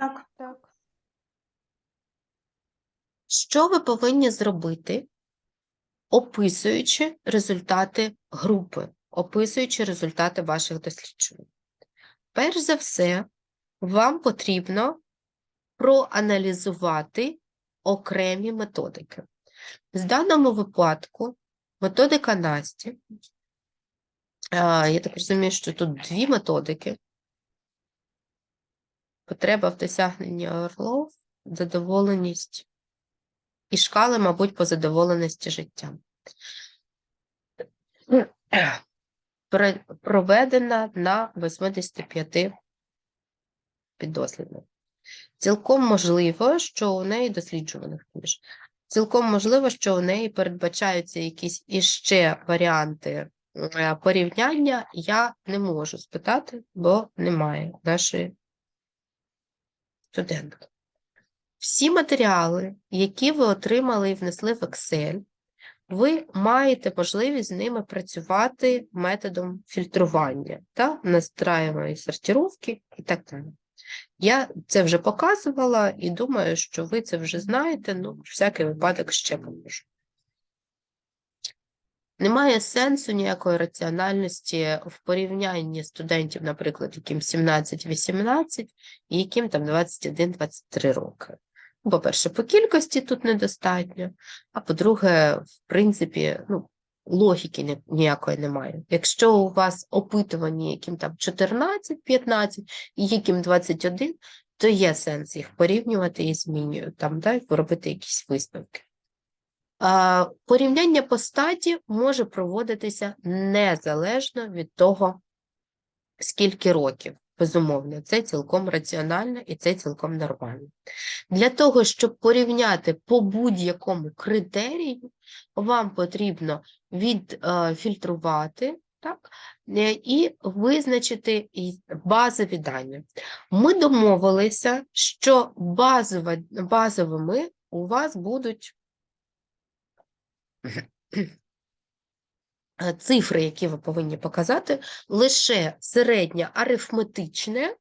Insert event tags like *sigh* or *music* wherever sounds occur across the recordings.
Так. Так. Що ви повинні зробити, описуючи результати групи, описуючи результати ваших досліджень? Перш за все, вам потрібно проаналізувати окремі методики. В даному випадку методика Насті, я так розумію, що тут дві методики. Потреба в досягненні орлов, задоволеність і шкали, мабуть, по задоволеності життям. Проведена на 85 піддослідних. Цілком можливо, що у неї досліджуваних ніж. Цілком можливо, що у неї передбачаються якісь іще варіанти е, порівняння. Я не можу спитати, бо немає нашої студентки. Всі матеріали, які ви отримали і внесли в Excel, ви маєте можливість з ними працювати методом фільтрування та настраювання сортировки і так далі. Я це вже показувала і думаю, що ви це вже знаєте, ну, всякий випадок ще поможу. Немає сенсу ніякої раціональності в порівнянні студентів, наприклад, яким 17-18 і яким там 21-23 роки. Ну, По-перше, по кількості тут недостатньо, а по-друге, в принципі, ну, логіки ніякої немає. Якщо у вас опитувані, яким там 14-15 і яким 21, то є сенс їх порівнювати і змінювати, там, да, робити якісь висновки. А, порівняння по статі може проводитися незалежно від того, скільки років. Безумовно, це цілком раціонально і це цілком нормально. Для того, щоб порівняти по будь-якому критерію, вам потрібно відфільтрувати так, е, і визначити базові дані. Ми домовилися, що базова, базовими у вас будуть е, цифри, які ви повинні показати, лише середнє арифметичне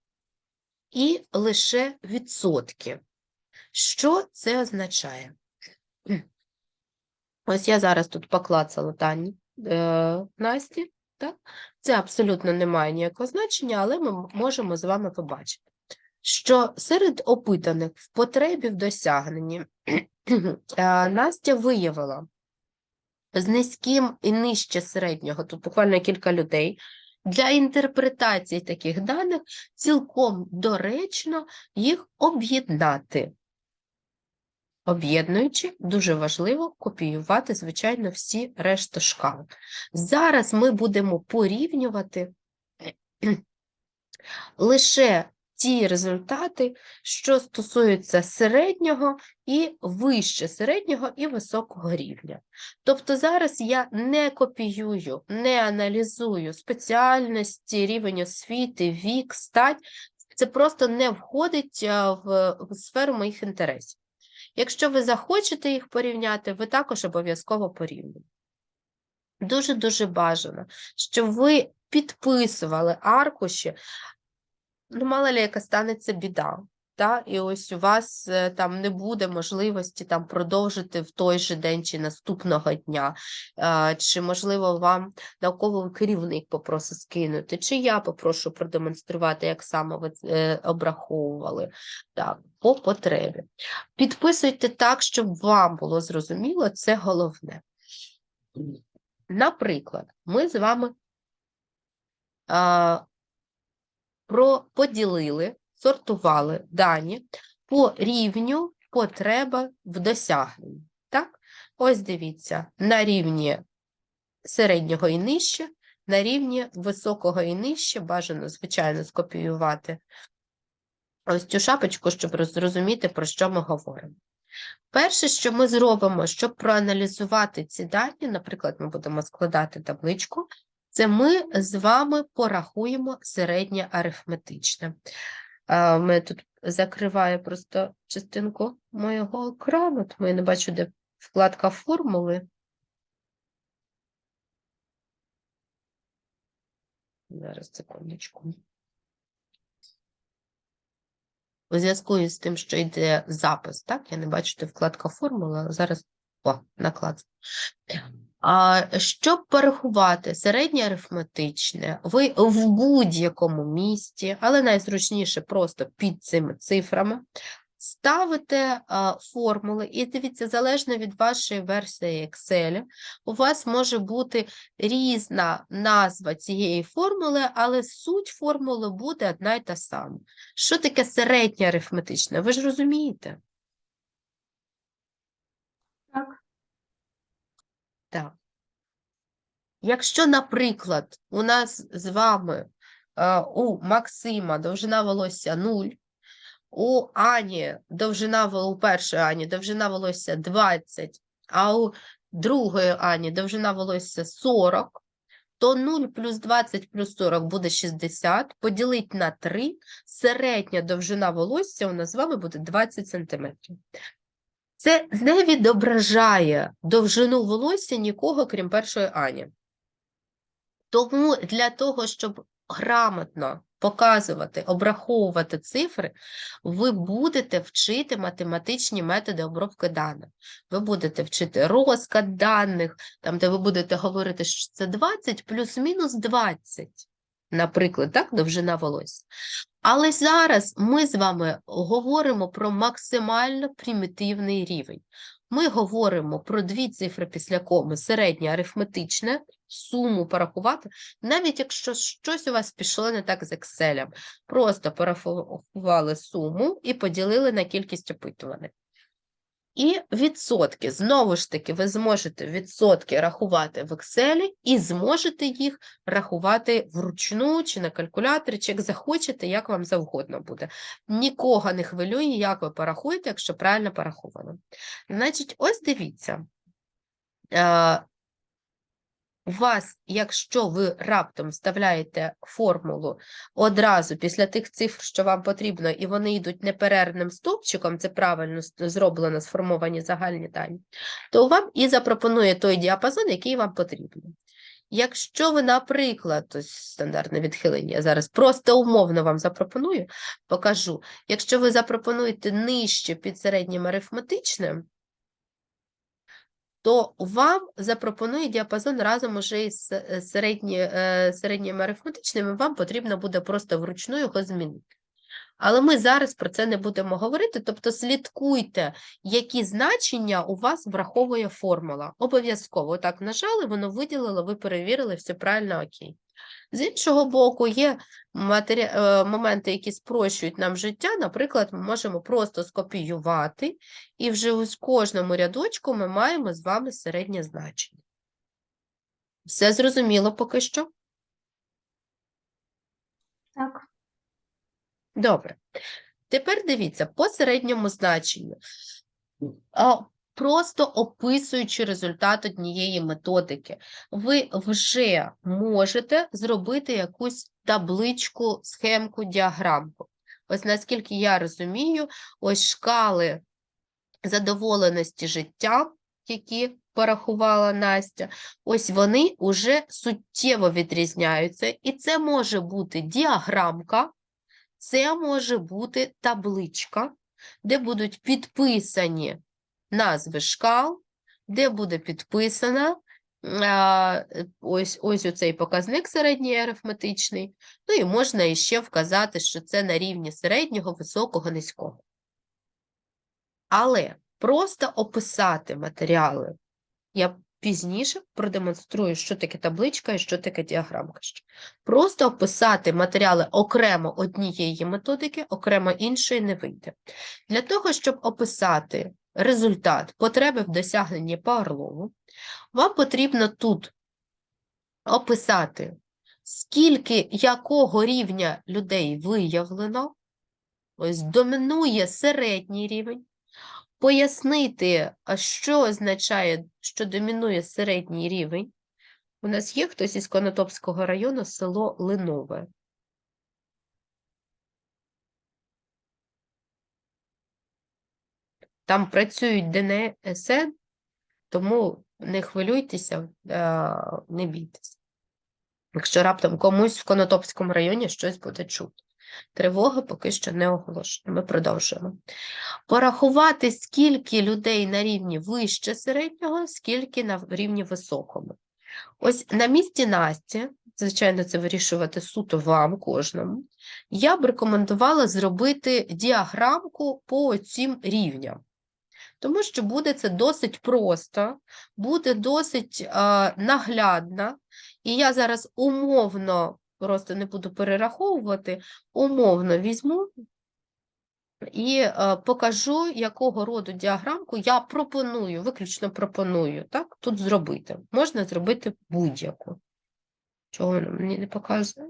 і лише відсотки. Що це означає? Ось я зараз тут поклацала дані е, Насті. Так? Це абсолютно не має ніякого значення, але ми можемо з вами побачити, що серед опитаних в потребі в досягненні *clears throat* е, Настя виявила з низьким і нижче середнього, тут буквально кілька людей, для інтерпретації таких даних цілком доречно їх об'єднати. Об'єднуючи, дуже важливо копіювати, звичайно, всі решту шкал. Зараз ми будемо порівнювати лише ті результати, що стосуються середнього і вище середнього і високого рівня. Тобто зараз я не копіюю, не аналізую спеціальності, рівень освіти, вік, стать. Це просто не входить в, в сферу моїх інтересів. Якщо ви захочете їх порівняти, ви також обов'язково порівнюєте. Дуже-дуже бажано, щоб ви підписували аркуші, ну, мало ли, яка станеться біда. Та? І ось у вас е, там не буде можливості там продовжити в той же день чи наступного дня, чи, можливо, вам науковий керівник попросить скинути, чи я попрошу продемонструвати, як саме ви е, обраховували так, по потребі. Підписуйте так, щоб вам було зрозуміло, це головне. Наприклад, ми з вами поділили, сортували дані по рівню потреба в досягненні. Так? Ось дивіться, на рівні середнього і нижче, на рівні високого і нижче, бажано, звичайно, скопіювати ось цю шапочку, щоб зрозуміти, про що ми говоримо. Перше, що ми зробимо, щоб проаналізувати ці дані, наприклад, ми будемо складати табличку, це ми з вами порахуємо середнє арифметичне. У мене тут закриває просто частинку моєго екрану, тому я не бачу, де вкладка формули. Зараз секундочку. у зв'язку із тим, що йде запис, так? Я не бачу, де вкладка формула, зараз о, наклад. Щоб порахувати середнє арифметичне, ви в будь-якому місці, але найзручніше просто під цими цифрами, ставите формули, і дивіться, залежно від вашої версії Excel, у вас може бути різна назва цієї формули, але суть формули буде одна й та сама. Що таке середнє арифметичне? Ви ж розумієте? Так. Якщо, наприклад, у нас з вами е, у Максима довжина волосся 0, у Ані довжина у першої Ані довжина волосся 20, а у другої Ані довжина волосся 40, то 0 плюс 20 плюс 40 буде 60, поділить на 3, середня довжина волосся у нас з вами буде 20 см. Це не відображає довжину волосся нікого, крім першої Ані. Тому для того, щоб грамотно показувати, обраховувати цифри, ви будете вчити математичні методи обробки даних. Ви будете вчити розклад даних, там, де ви будете говорити, що це 20 плюс-мінус 20, наприклад, так, довжина волосся. Але зараз ми з вами говоримо про максимально примітивний рівень. Ми говоримо про дві цифри після коми, середнє арифметичне, суму порахувати, навіть якщо щось у вас пішло не так з Excel. Просто порахували суму і поділили на кількість опитуваних. І відсотки. Знову ж таки, ви зможете відсотки рахувати в Excel і зможете їх рахувати вручну чи на калькуляторі, чи як захочете, як вам завгодно буде. Нікого не хвилює, як ви порахуєте, якщо правильно пораховано. Значить, ось дивіться. У вас, якщо ви раптом вставляєте формулу одразу після тих цифр, що вам потрібно, і вони йдуть неперервним стовпчиком, це правильно зроблено, сформовані загальні дані, то вам і запропонує той діапазон, який вам потрібен. Якщо ви, наприклад, ось стандартне відхилення, я зараз просто умовно вам запропоную, покажу. Якщо ви запропонуєте нижче під середнім арифметичним, то вам запропонує діапазон разом уже із е, середні, середніми арифметичними, вам потрібно буде просто вручну його змінити. Але ми зараз про це не будемо говорити, тобто слідкуйте, які значення у вас враховує формула. Обов'язково так нажали, воно виділило, ви перевірили, все правильно окей. З іншого боку, є матері... е, моменти, які спрощують нам життя. Наприклад, ми можемо просто скопіювати, і вже у кожному рядочку ми маємо з вами середнє значення. Все зрозуміло поки що? Так. Добре. Тепер дивіться, по середньому значенню. Просто описуючи результат однієї методики, ви вже можете зробити якусь табличку, схемку, діаграмку. Ось наскільки я розумію, ось шкали задоволеності життям, які порахувала Настя, ось вони вже суттєво відрізняються, і це може бути діаграмка, це може бути табличка, де будуть підписані назви шкал, де буде підписана ось, ось оцей показник середній арифметичний, ну і можна іще вказати, що це на рівні середнього, високого, низького. Але просто описати матеріали я пізніше продемонструю, що таке табличка і що таке діаграмка. Просто описати матеріали окремо однієї методики, окремо іншої не вийде. Для того, щоб описати результат потреби в досягненні по вам потрібно тут описати, скільки якого рівня людей виявлено, ось домінує середній рівень, пояснити, що означає, що домінує середній рівень. У нас є хтось із Конотопського району, село Линове. Там працюють ДНСН, тому не хвилюйтеся, е, не бійтеся. Якщо раптом комусь в Конотопському районі щось буде чути. Тривога поки що не оголошена. Ми продовжуємо. Порахувати, скільки людей на рівні вище середнього, скільки на рівні високому. Ось на місці Насті, звичайно, це вирішувати суто вам кожному. Я б рекомендувала зробити діаграмку по цим рівням. Тому що буде це досить просто, буде досить е, наглядно, і я зараз умовно, просто не буду перераховувати, умовно візьму і е, покажу, якого роду діаграмку я пропоную, виключно пропоную так, тут зробити. Можна зробити будь-яку. Чого мені не показує?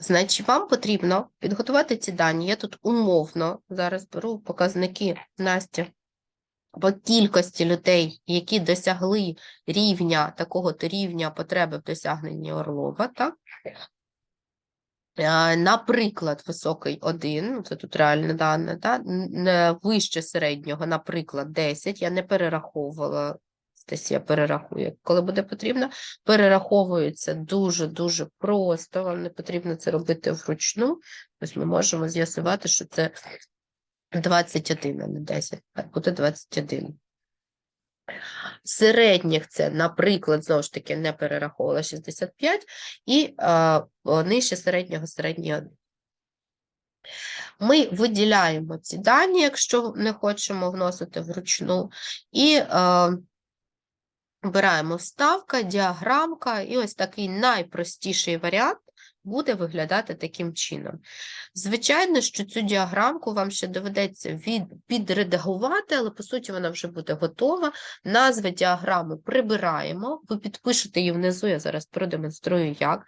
Значить, вам потрібно підготувати ці дані. Я тут умовно зараз беру показники Насті по кількості людей, які досягли рівня такого-то рівня потреби в досягненні Орлова, так? Е, Наприклад, високий 1, ну, це тут реальне дане, да? вище середнього, наприклад, 10, я не перераховувала, Стасія перерахує, коли буде потрібно, перераховується дуже-дуже просто, вам не потрібно це робити вручну, ось ми можемо з'ясувати, що це 21, а не 10, так буде 21. Середніх це, наприклад, знову ж таки, не перераховувала 65, і е, нижче середнього середній 1. Ми виділяємо ці дані, якщо не хочемо вносити вручну, і е, обираємо вставка, діаграмка, і ось такий найпростіший варіант буде виглядати таким чином. Звичайно, що цю діаграмку вам ще доведеться від, підредагувати, але по суті вона вже буде готова. Назви діаграми прибираємо, ви підпишете її внизу, я зараз продемонструю як.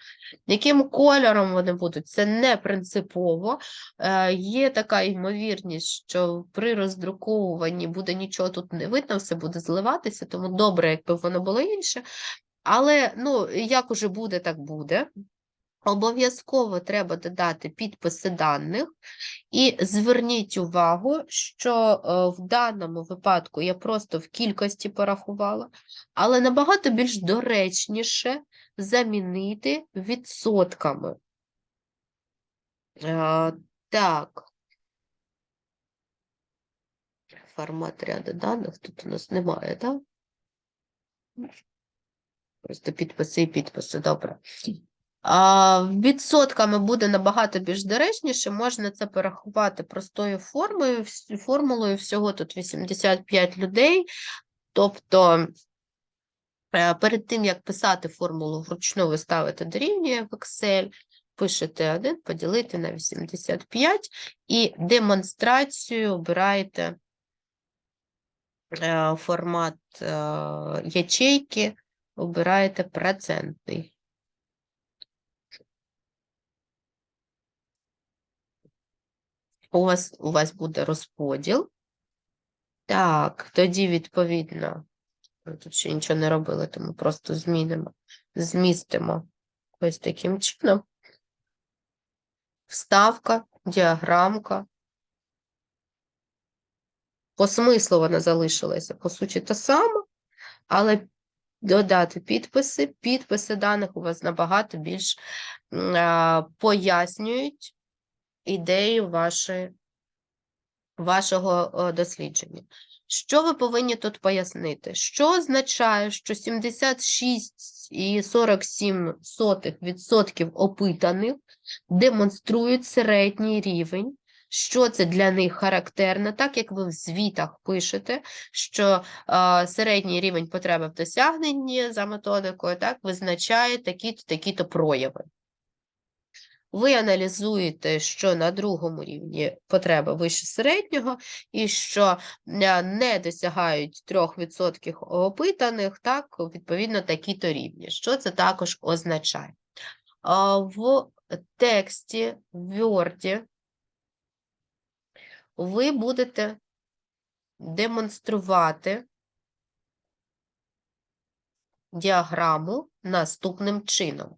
Яким кольором вони будуть, це не принципово. Е, є така ймовірність, що при роздруковуванні буде нічого тут не видно, все буде зливатися, тому добре, якби воно було інше. Але ну, як уже буде, так буде. Обов'язково треба додати підписи даних, і зверніть увагу, що е, в даному випадку я просто в кількості порахувала, але набагато більш доречніше замінити відсотками. Е, Так. Формат ряду даних тут у нас немає, так? Просто підписи і підписи, добре. Відсотками буде набагато більш доречніше, можна це порахувати простою формою, формулою, всього тут 85 людей, тобто е, перед тим, як писати формулу вручну, ви ставите дорівнює в Excel, пишете 1, поділити на 85 і демонстрацію обираєте е, формат е, ячейки, обираєте процентний. У вас, у вас буде розподіл. Так, тоді, відповідно, тут ще нічого не робили, тому просто змінимо, змістимо ось таким чином. Вставка, діаграмка. По смислу вона залишилася, по суті, та сама, але додати підписи. Підписи даних у вас набагато більш пояснюють ідею вашої, вашого е, дослідження. Що ви повинні тут пояснити? Що означає, що 76,47% опитаних демонструють середній рівень? Що це для них характерно, так як ви в звітах пишете, що е, середній рівень потреби в досягненні за методикою так, визначає такі-то такі-то прояви. Ви аналізуєте, що на другому рівні потреба вище середнього, і що е, не досягають 3% опитаних, так, відповідно, такі-то рівні. Що це також означає? В тексті, в Word ви будете демонструвати діаграму наступним чином.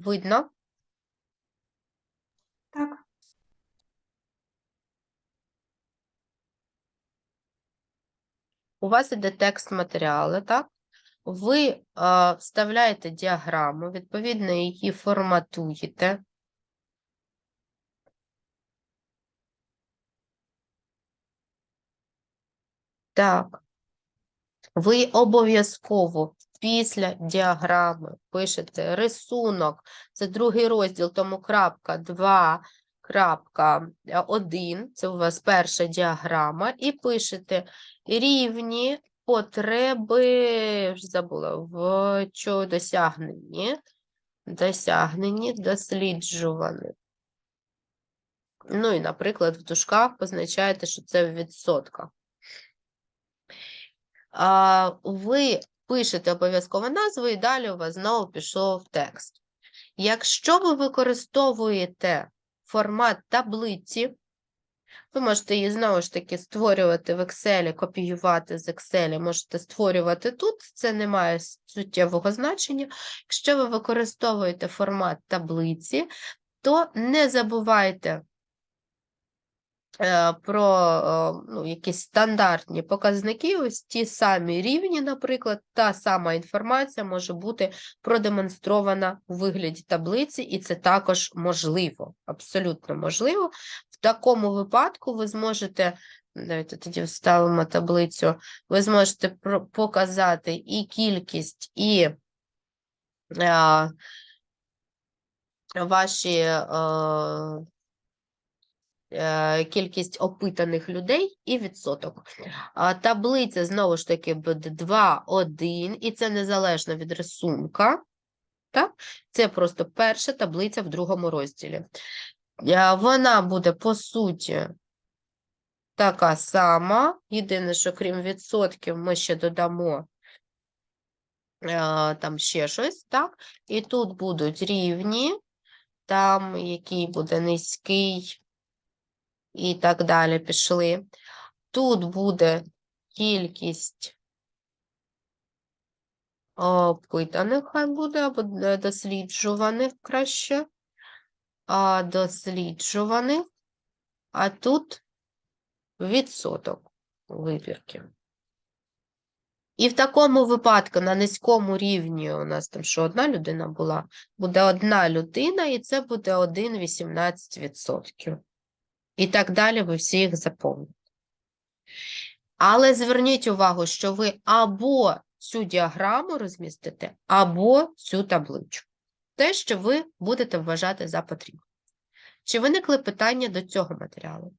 Видно? Так. У вас іде текст матеріалу, так? Ви е, вставляєте діаграму, відповідно, її форматуєте. Так. Ви обов'язково після діаграми пишете рисунок, це другий розділ, тому крапка 2, крапка 1, це у вас перша діаграма, і пишете рівні потреби, вже забула, в чого досягненні, досягненні досліджуваних. Ну і, наприклад, в дужках позначаєте, що це в відсотках. Ви пишете обов'язково назву, і далі у вас знову пішов текст. Якщо ви використовуєте формат таблиці, ви можете її знову ж таки створювати в Excel, копіювати з Excel, можете створювати тут, це не має суттєвого значення. Якщо ви використовуєте формат таблиці, то не забувайте про е, ну, якісь стандартні показники, ось ті самі рівні, наприклад, та сама інформація може бути продемонстрована у вигляді таблиці, і це також можливо, абсолютно можливо. В такому випадку ви зможете, давайте тоді вставимо таблицю, ви зможете показати і кількість, і е, ваші е, е, кількість опитаних людей і відсоток. Таблиця знову ж таки буде 2, 1, і це незалежно від рисунка. Так? Це просто перша таблиця в другому розділі. Е, Вона буде, по суті, така сама. Єдине, що крім відсотків, ми ще додамо е, там ще щось, так? І тут будуть рівні, там який буде низький, і так далі пішли. Тут буде кількість опитаних, хай буде, або досліджуваних краще. А досліджуваних, а тут відсоток вибірки. І в такому випадку на низькому рівні у нас там що одна людина була, буде одна людина, і це буде 1,18%. І так далі ви всі їх заповните. Але зверніть увагу, що ви або цю діаграму розмістите, або цю табличку. Те, що ви будете вважати за потрібне. Чи виникли питання до цього матеріалу?